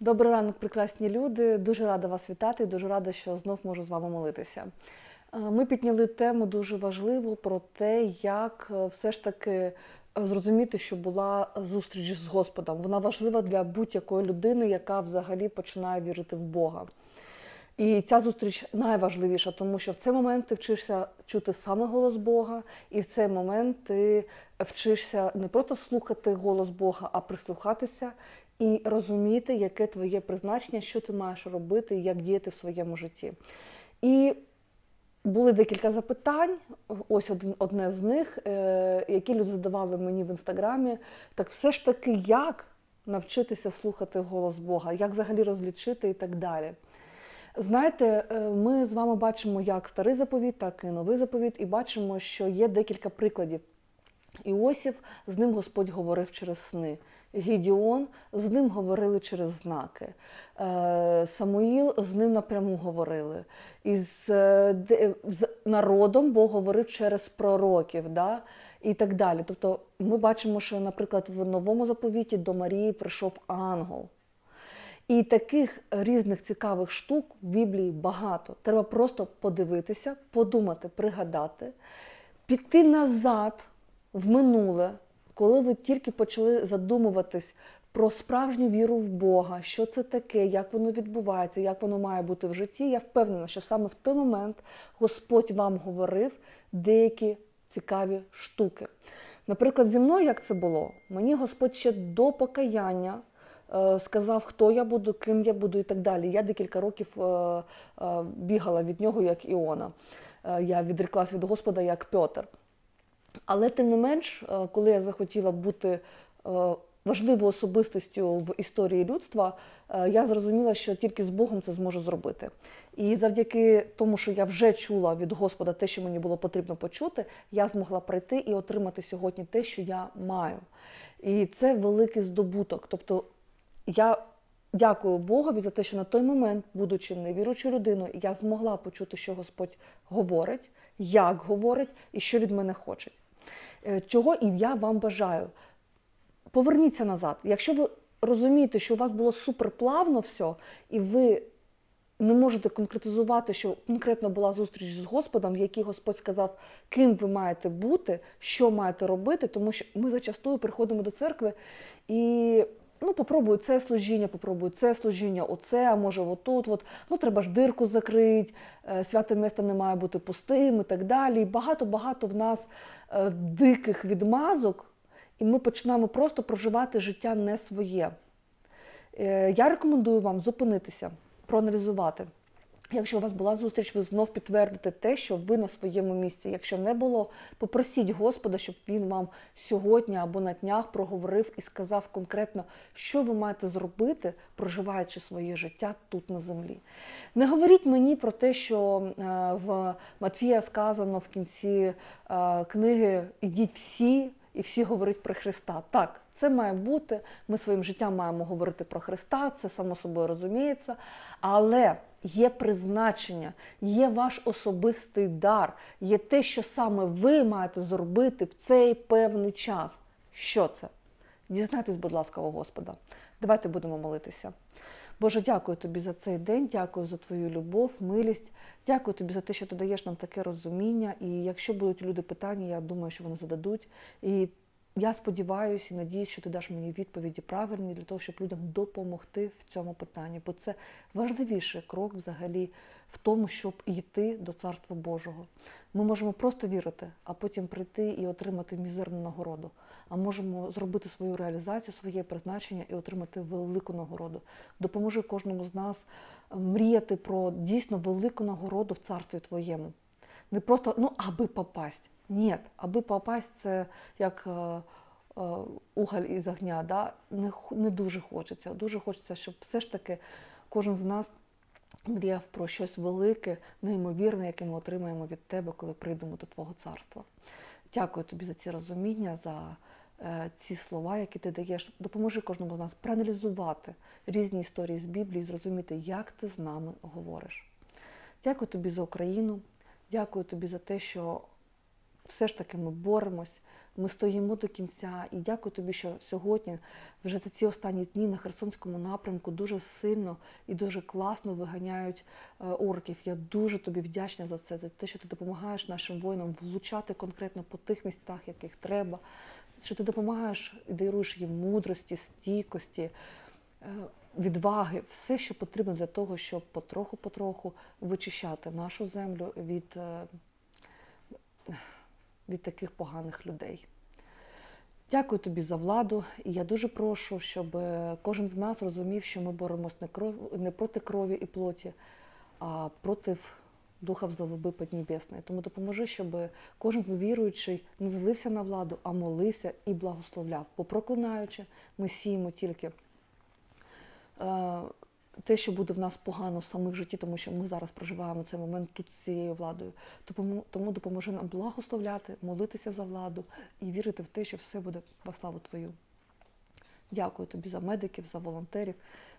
Добрий ранок, прекрасні люди. Дуже рада вас вітати. Дуже рада, що знов можу з вами молитися. Е, Ми підняли тему дуже важливу про те, як е, все ж таки е, зрозуміти, що була зустріч з Господом. Вона важлива для будь-якої людини, яка взагалі починає вірити в Бога. І ця зустріч найважливіша, тому що в цей момент ти вчишся чути саме голос Бога, і в цей момент ти вчишся не просто слухати голос Бога, а прислухатися і розуміти, яке твоє призначення, що ти маєш робити, як діяти в своєму житті. І були декілька запитань. Ось один, одне з них, е, які люди задавали мені в інстаграмі. Так все ж таки, як навчитися слухати голос Бога, як взагалі розлічити і так далі. Знаєте, е, ми з вами бачимо як старий заповіт, так і новий заповіт, і бачимо, що є декілька прикладів. Іосиф, з ним Господь говорив через сни. Гідіон з ним говорили через знаки. Е, Самуїл з ним напряму говорили. І е, з народом Бог говорив через пророків. Да? І так далі. Тобто ми бачимо, що, наприклад, в новому заповіті до Марії прийшов ангел. І таких різних цікавих штук в Біблії багато. Треба просто подивитися, подумати, пригадати, піти назад в минуле, коли ви тільки почали задумуватись про справжню віру в Бога, що це таке, як воно відбувається, як воно має бути в житті. Я впевнена, що саме в той момент Господь вам говорив деякі цікаві штуки. Наприклад, зі мною як це було? Мені Господь ще до покаяння е, сказав, хто я буду, ким я буду і так далі. Я декілька років е, е, бігала від нього, як Іона. Я відреклась від Господа як Пьотр. Але тим не менш, е, коли я захотіла бути е, важливою особистостю в історії людства, е, я зрозуміла, що тільки з Богом це зможу зробити. І завдяки тому, що я вже чула від Господа те, що мені було потрібно почути, я змогла прийти і отримати сьогодні те, що я маю. І це великий здобуток. Тобто я дякую Богові за те, що на той момент, будучи невіручою людиною, я змогла почути, що Господь говорить, як говорить і що від мене хоче. Е, Чого і я вам бажаю. Поверніться назад. Якщо ви розумієте, що у вас було суперплавно все, і ви не можете конкретизувати, що конкретно була зустріч з Господом, в якій Господь сказав, ким ви маєте бути, що маєте робити, тому що ми зачастую приходимо до церкви і ну, попробую це служіння, попробую це служіння, оце, а може отут, от, ну треба ж дирку закрити, е, святе місто не має бути пустим і так далі. Багато-багато в нас е, диких відмазок, і ми починаємо просто проживати життя не своє. Е, Я рекомендую вам зупинитися, проаналізувати. Якщо у вас була зустріч, ви знов підтвердите те, що ви на своєму місці. Якщо не було, попросіть Господа, щоб він вам сьогодні або на днях проговорив і сказав конкретно, що ви маєте зробити, проживаючи своє життя тут на землі. Не говоріть мені про те, що е, в Матвія сказано в кінці е, книги Ідіть всі і всі говорять про Христа. Так, це має бути. Ми своїм життям маємо говорити про Христа, це само собою розуміється. Але є призначення, є ваш особистий дар, є те, що саме ви маєте зробити в цей певний час. Що це? Дізнайтесь, будь ласка, у Господа. Давайте будемо молитися. Боже, дякую тобі за цей день, дякую за твою любов, милість. Дякую тобі за те, що ти даєш нам таке розуміння. І якщо будуть люди питання, я думаю, що вони зададуть. І я сподіваюся і надіюсь, що ти даш мені відповіді правильні для того, щоб людям допомогти в цьому питанні. Бо це важливіший крок взагалі в тому, щоб йти до Царства Божого. Ми можемо просто вірити, а потім прийти і отримати мізерну нагороду. А можемо зробити свою реалізацію, своє призначення і отримати велику нагороду. Допоможи кожному з нас е, мріяти про дійсно велику нагороду в царстві твоєму. Не просто ну аби попасть. Ні, аби попасть, це як е, е, уголь із огня. Да? Не, не дуже хочеться. Дуже хочеться, щоб все ж таки кожен з нас мріяв про щось велике, неймовірне, яке ми отримаємо від тебе, коли прийдемо до Твого царства. Дякую тобі за ці розуміння, за е, ці слова, які ти даєш. Допоможи кожному з нас проаналізувати різні історії з Біблії, зрозуміти, як ти з нами говориш. Дякую тобі за Україну. Дякую тобі за те, що все ж таки ми боремось, Ми стоїмо до кінця. І дякую тобі, що сьогодні, вже за ці останні дні на Херсонському напрямку дуже сильно і дуже класно виганяють е, орків. Я дуже тобі вдячна за це, за те, що ти допомагаєш нашим воїнам влучати конкретно по тих місцях, яких треба. Що ти допомагаєш і даруєш їм мудрості, стійкості, е, відваги, все, що потрібно для того, щоб потроху-потроху вичищати нашу землю від, е, від таких поганих людей. Дякую тобі за владу, і я дуже прошу, щоб е, кожен з нас розумів, що ми боремось не, кров, не проти крові і плоті, а проти Духа злоби Поднебесної. Тому допоможи, щоб кожен з віруючий не злився на владу, а молився і благословляв. Бо проклинаючи, ми сіємо тільки е, те, що буде в нас погано в самих житті, тому що ми зараз проживаємо цей момент тут з цією владою. Тому, допоможи нам благословляти, молитися за владу і вірити в те, що все буде во славу Твою. Дякую тобі за медиків, за волонтерів,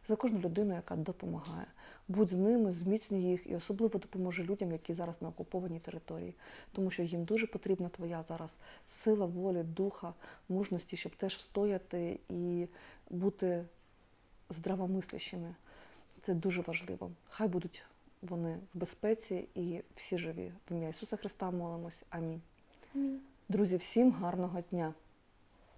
за кожну людину, яка допомагає. Будь з ними, зміцнюй їх і особливо допоможи людям, які зараз на окупованій території, тому що їм дуже потрібна твоя зараз сила волі, духа, мужності, щоб теж встояти і бути здравомислящими. Це дуже важливо. Хай будуть вони в безпеці і всі живі. В ім'я Ісуса Христа молимось. Амінь. Амінь. Друзі, всім гарного дня!